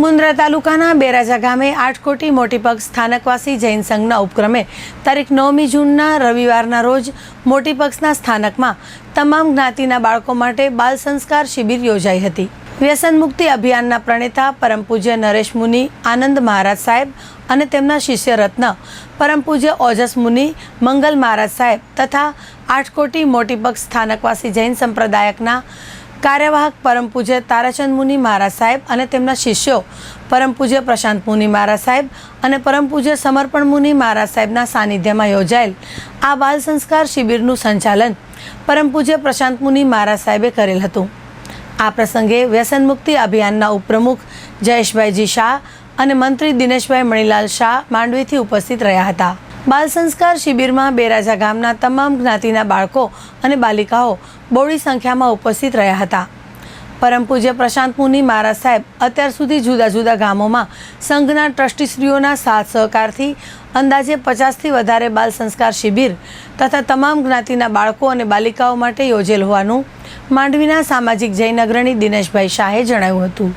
મુન્દ્રા તાલુકાના બેરાજા ગામે આઠકોટી મોટીપગ સ્થાનકવાસી જૈન સંઘના ઉપક્રમે તારીખ નવમી જૂનના રવિવારના રોજ મોટીપક્ષના સ્થાનકમાં તમામ જ્ઞાતિના બાળકો માટે બાલ સંસ્કાર શિબિર યોજાઈ હતી. વ્યસન મુક્તિ અભિયાનના પ્રણેતા પરમ પૂજ્ય નરેશ મુનિ, આનંદ મહારાજ સાહેબ અને તેમના શિષ્ય રત્ન પરમ પૂજ્ય ઓજસ મુનિ, મંગલ મહારાજ સાહેબ તથા આઠકોટી મોટીપગ સ્થાનકવાસી જૈન સંપ્રદાયકના કાર્યવાહક પરમ પૂજ્ય તારાચંદ મુનિ મહારાજ સાહેબ અને તેમના શિષ્યો, પરમ પૂજ્ય પ્રશાંત મુનિ મહારાજ સાહેબ અને પરમ પૂજ્ય સમર્પણ મુનિ મહારાજ સાહેબના સાનિધ્યમાં યોજાયેલ આ બાલ સંસ્કાર શિબિરનું સંચાલન પરમ પૂજ્ય પ્રશાંત મુનિ મહારાજ સાહેબે કરેલ હતું. આ પ્રસંગે વ્યસન મુક્તિ અભિયાનના ઉપપ્રમુખ જયેશભાઈજી શાહ અને મંત્રી દિનેશભાઈ મણીલાલ શાહ માંડવીથી ઉપસ્થિત રહ્યા હતા. બાલ સંસ્કાર શિબિરમાં બેરાજા ગામના તમામ જ્ઞાતિના બાળકો અને બાલિકાઓ બોડી સંખ્યામાં ઉપસ્થિત રહ્યા હતા. પરમ પૂજ્ય પ્રશાંત મુનિ મહારાજ સાહેબ અત્યાર સુધી જુદા જુદા ગામોમાં સંઘના ટ્રસ્ટીશ્રીઓના સાથ સહકારથી અંદાજે પચાસથી વધારે બાલ સંસ્કાર શિબિર તથા તમામ જ્ઞાતિના બાળકો અને બાલિકાઓ માટે યોજેલ હોવાનું માંડવીના સામાજિક જૈન અગ્રણી દિનેશભાઈ શાહે જણાવ્યું હતું.